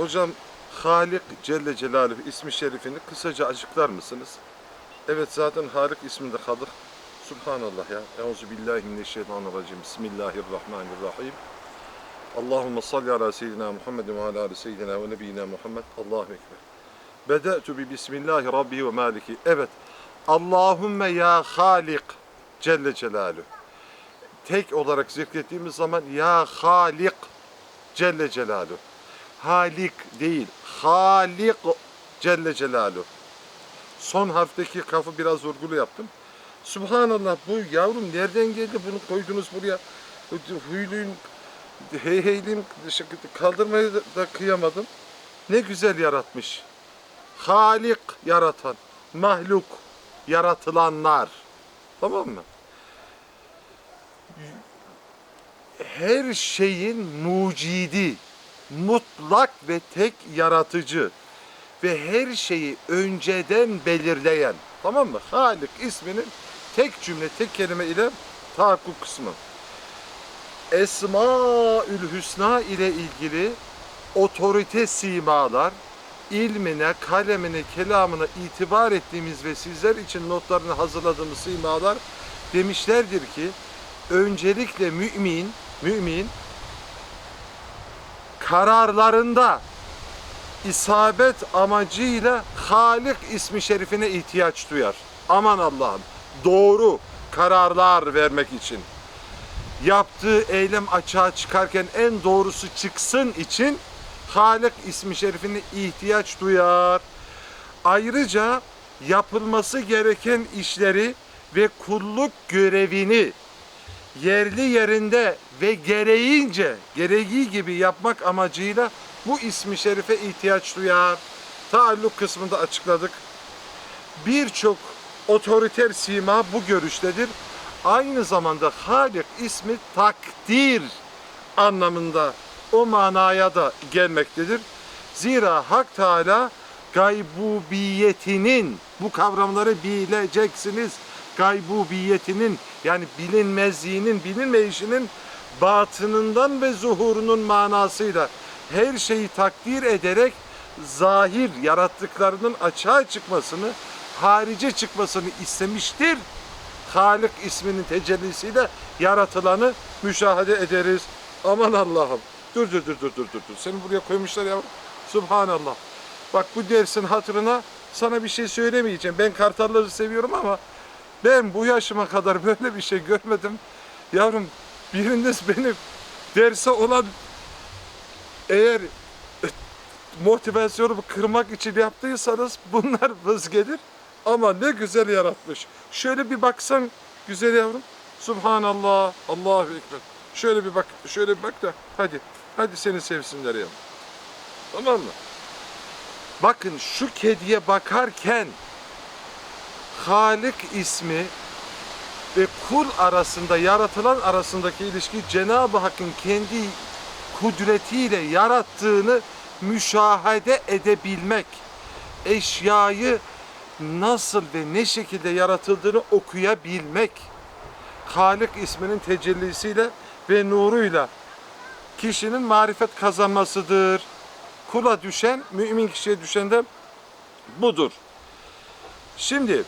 Hocam Halik Celle Celaluhu ismi şerifini kısaca açıklar mısınız? Evet zaten Halik isminde kaldık. Subhanallah ya. Euzu billahi mineşşeytanirracim. Bismillahirrahmanirrahim. Allahumme salli ala seyyidina Muhammedin ve ala seyyidina ve nebiyyina Muhammed. Allahu ekber. Bede'tu bi bismillahi rabbi ve maliki. Evet. Allahümme ya Halik Celle Celaluhu. Tek olarak zikrettiğimiz zaman ya Halik Celle Celaluhu. Halik değil, Halik Celle Celaluhu. Son harfteki kafı biraz vurgulu yaptım. Subhanallah bu yavrum nereden geldi bunu koydunuz buraya? Huyluyum, heyheyliyim kaldırmayı da- kıyamadım. Ne güzel yaratmış. Halik yaratan, mahluk yaratılanlar. Tamam mı? Her şeyin mucidi, mutlak ve tek yaratıcı ve her şeyi önceden belirleyen. Tamam mı? Halik isminin tek cümle, tek kelime ile tahakkuk kısmı. Esmaül Hüsna ile ilgili otorite simalar, ilmine, kalemine, kelamına itibar ettiğimiz ve sizler için notlarını hazırladığımız simalar demişlerdir ki öncelikle mümin, mümin kararlarında isabet amacıyla Halik ismi şerifine ihtiyaç duyar. Aman Allah'ım doğru kararlar vermek için yaptığı eylem açığa çıkarken en doğrusu çıksın için Halik ismi şerifine ihtiyaç duyar. Ayrıca yapılması gereken işleri ve kulluk görevini yerli yerinde ve gereğince, gereği gibi yapmak amacıyla bu ismi şerife ihtiyaç duyar. Taalluk kısmında açıkladık. Birçok otoriter sima bu görüştedir. Aynı zamanda Halik ismi takdir anlamında o manaya da gelmektedir. Zira Hak Teala gaybubiyetinin bu kavramları bileceksiniz. Gaybubiyetinin yani bilinmezliğinin, bilinmeyişinin batınından ve zuhurunun manasıyla her şeyi takdir ederek zahir yarattıklarının açığa çıkmasını, harice çıkmasını istemiştir. Halik isminin tecellisiyle yaratılanı müşahede ederiz. Aman Allah'ım. Dur dur dur dur dur dur. Seni buraya koymuşlar ya. Subhanallah. Bak bu dersin hatırına sana bir şey söylemeyeceğim. Ben kartalları seviyorum ama ben bu yaşıma kadar böyle bir şey görmedim. Yavrum biriniz beni derse olan eğer e, motivasyonumu kırmak için yaptıysanız bunlar vız gelir. Ama ne güzel yaratmış. Şöyle bir baksan güzel yavrum. Subhanallah, Allahu Ekber. Şöyle bir bak, şöyle bir bak da hadi. Hadi seni sevsinler ya. Tamam mı? Bakın şu kediye bakarken Halik ismi ve kul arasında, yaratılan arasındaki ilişki Cenab-ı Hakk'ın kendi kudretiyle yarattığını müşahede edebilmek, eşyayı nasıl ve ne şekilde yaratıldığını okuyabilmek, Halik isminin tecellisiyle ve nuruyla kişinin marifet kazanmasıdır. Kula düşen, mümin kişiye düşen de budur. Şimdi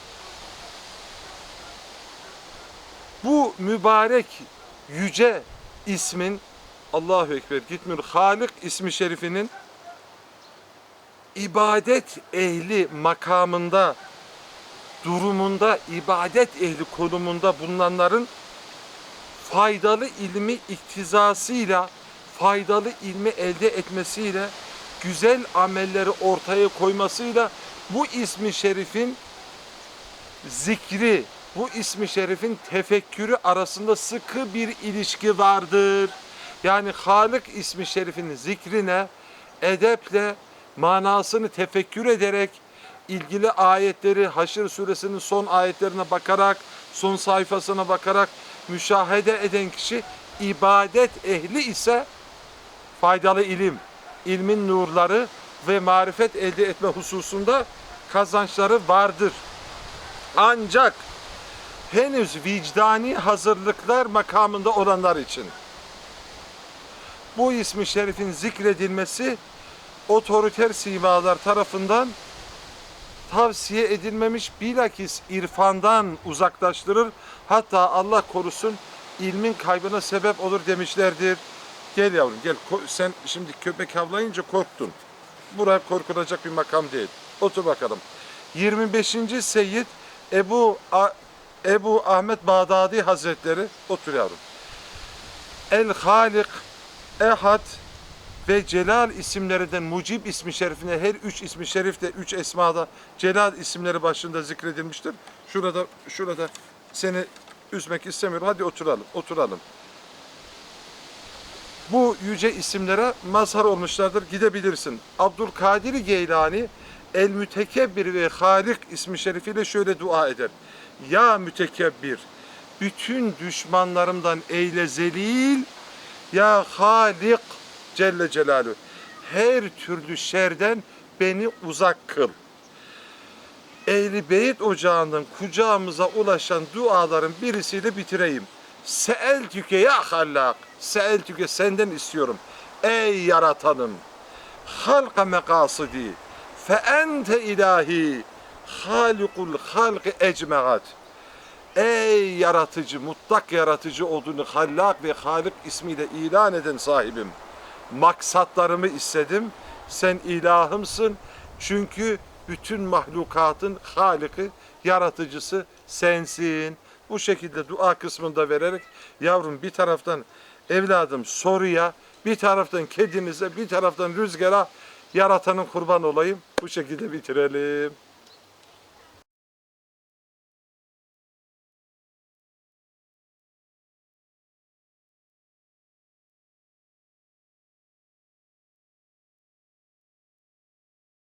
bu mübarek yüce ismin Allahu Ekber gitmiyor. Halik ismi şerifinin ibadet ehli makamında durumunda ibadet ehli konumunda bulunanların faydalı ilmi iktizasıyla faydalı ilmi elde etmesiyle güzel amelleri ortaya koymasıyla bu ismi şerifin zikri, bu ismi şerifin tefekkürü arasında sıkı bir ilişki vardır. Yani Halik ismi şerifin zikrine, edeple, manasını tefekkür ederek, ilgili ayetleri Haşr suresinin son ayetlerine bakarak, son sayfasına bakarak müşahede eden kişi ibadet ehli ise faydalı ilim, ilmin nurları ve marifet elde etme hususunda kazançları vardır. Ancak henüz vicdani hazırlıklar makamında olanlar için bu ismi şerifin zikredilmesi otoriter simalar tarafından tavsiye edilmemiş bilakis irfandan uzaklaştırır. Hatta Allah korusun ilmin kaybına sebep olur demişlerdir. Gel yavrum gel. Sen şimdi köpek havlayınca korktun. Bura korkulacak bir makam değil. Otur bakalım. 25. Seyyid Ebu Ebu Ahmet Bağdadi Hazretleri otur yavrum. El Halik Ehad ve Celal isimlerinden Mucib ismi şerifine her üç ismi şerif de üç esmada Celal isimleri başında zikredilmiştir. Şurada şurada seni üzmek istemiyorum. Hadi oturalım. Oturalım. Bu yüce isimlere mazhar olmuşlardır. Gidebilirsin. Abdülkadir Geylani El Mütekebbir ve Halik ismi şerifiyle şöyle dua eder. Ya mütekebbir bütün düşmanlarımdan eyle zelil ya Halik Celle Celaluhu her türlü şerden beni uzak kıl. Ehli Beyt ocağından kucağımıza ulaşan duaların birisiyle bitireyim. Seel tüke ya hallak. Seel tüke senden istiyorum. Ey yaratanım. Halka mekasidi. Fe ente ilahi. Halikul halki ecmeat. Ey yaratıcı, mutlak yaratıcı olduğunu Hallak ve Halik ismiyle ilan eden sahibim. Maksatlarımı istedim. Sen ilahımsın. Çünkü bütün mahlukatın Halik'i, yaratıcısı sensin. Bu şekilde dua kısmında vererek yavrum bir taraftan evladım soruya, bir taraftan kedinize, bir taraftan rüzgara yaratanın kurban olayım. Bu şekilde bitirelim.